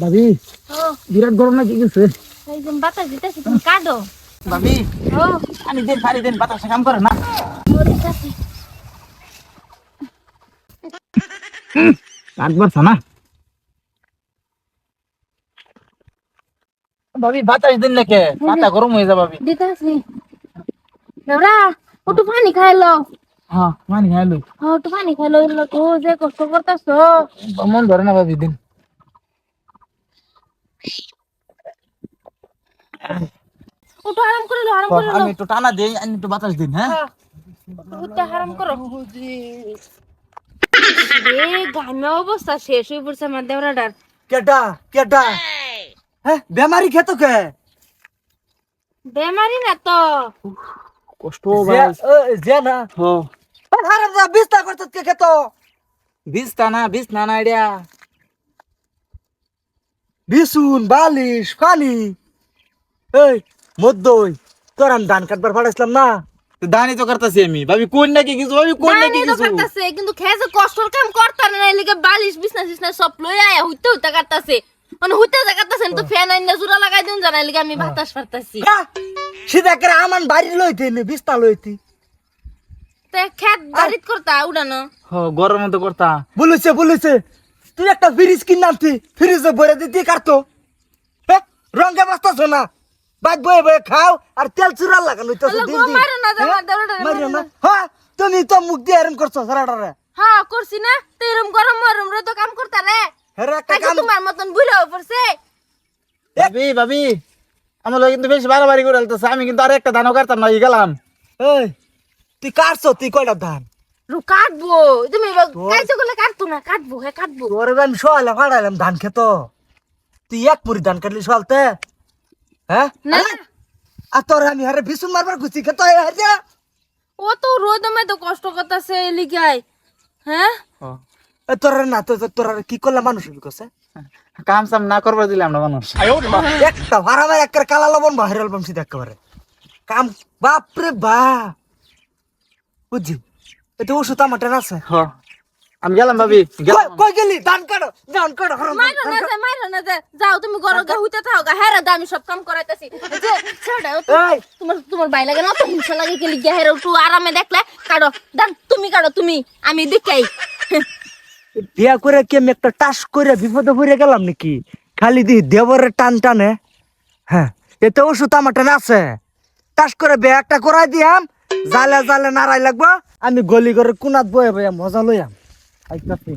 ভাবি ও বিরাট গরম নাকি গেছে? এই বাতাস দিতেছি তুমি কাঁদো। ভাবি ও। আমি দিন ফারি দিন বাতাসে কাম করে না। ও দিতেছি কাজ পারছ না? ভাবি বাতাস দিন নাকি মাথা গরম হয়ে যাবে ভাবি। দিতেছি। দেবরা একটু পানি খাইলো হ্যাঁ মানি খাইলো ও একটু পানি খাইলো এগুলো তো যে কষ্ট করতেছ। মন ধরে না ভাবি দিন। একটু আরাম করে লো আরাম করে লো আমি একটু টানা দিই আমি একটু বাতাস দিন হ্যাঁ? উঠতে আরাম করো। রে গামে অবস্থা শেষ হয়ে পড়ছে আমার দেবরাটার কেটা কেটা হ্যাঁ বেমারি খেতো কে? বেমারি না তো। কষ্ট যে- যে না। হো হারাম বিস্তা করতে কে খেতো? বিষ টানা বিষ নানা আইডিয়া বিছুন বালিশ পানি এই মধ্যই তোর আমি ধান কাটবার পাঠাইছিলাম না। দানি তো করতেছি আমি। ভাবি কোন নাকি কিছু? ভাবি কোন নাকি কিছু? কাটতাছে কিন্তু খেয়ে কষ্টর কাম করতার না এলিকে বালিশ বিছনা টিছনা সব লই আয়া হইতে হইতে কাটতাছে। মানে হইতে যা কাটতাছে তো ফ্যান আইনা জুরা লাগাই দিন জানা এলিকে আমি বাতাস পারতাছি সিধা করে আমার বাড়ি লইতে নি বিস্তা লইতি। তে খেত বাড়িত করতা উড়ানো। হো গরম তো করতা। বলেছে বলেছে। তুই একটা ফ্রিজ কিনাতি ফ্রিজে ভরে দিতে কাটতো। হ্যাঁ, রঙে বাঁচতেছ না। বাইক বয়ে বয়ে খাও আর তেল চুরা লাগানো। হ্যাঁ? মারিও না না। হ্যাঁ তুমি তো মুখ দিয়ে এরম করছ সারাটারে। হ্যাঁ করছি না। তো এরম গরম গরম রে তো কাম করতা রে। তোমার মতন বুড়াও পড়ছে। ভাবি ভাবি আমার লোক কিন্তু বেশি বাড়াবাড়ি করে আমি কিন্তু আর একটা ধানও কাটতাম না গেলাম। এই তুই কাটছো তুই কয়টা ধান? কাটবো তুমি কাইছো গুলো কাটতো না কাটবো হ্যাঁ কাটবো। তোর আমি সহালে ফাড়াইলাম ধান খেত। তুই এক পুরি ধান কাটলি সহালতে হ্যাঁ না। আর তোর আমি হারে মারবার গুছি খেত ও তো তো কষ্ট করতেছে এলিকাই হ্যাঁ তোর না তো তোর কি করলাম মানুষ বিকছে কাম সাম না করবার দিলাম না মানুষ। একটা ভাড়া ভাই একটা কালা লবণ বাহির অল্পম সিধা একেবারে কাম বাপরে বাপ বুঝছি এতে ওষুধ আমার আছে। হ আমি গেলাম ভাবি। কই- গেলি? ধান কাটো ধান কাটো মাইরো না যে মাইরো না যে। যাও তুমি গরো গা হইতে থাও গা হেরা দা আমি সব কাম করাইতাছি। যে ছেড়ে তোমার তোমার ভাই লাগে না তো হিংসা লাগে গেলি গা হেরা একটু আরামে দেখলে কাটো তুমি কাটো তুমি। আমি দেখাই। বিয়া করে কি আমি একটা টাস করে বিপদে পড়ে গেলাম নাকি? খালি দি দেবরের টান টানে। হ্যাঁ এতে ওষুধ আমার টানে আছে। টাস করে বিয়া একটা করাই দিয়াম। জালে জালে নাড়াই লাগবো। আমি গলি করে কোনাত বয়ে বয়ে মজা লইয়াম আইতাছি।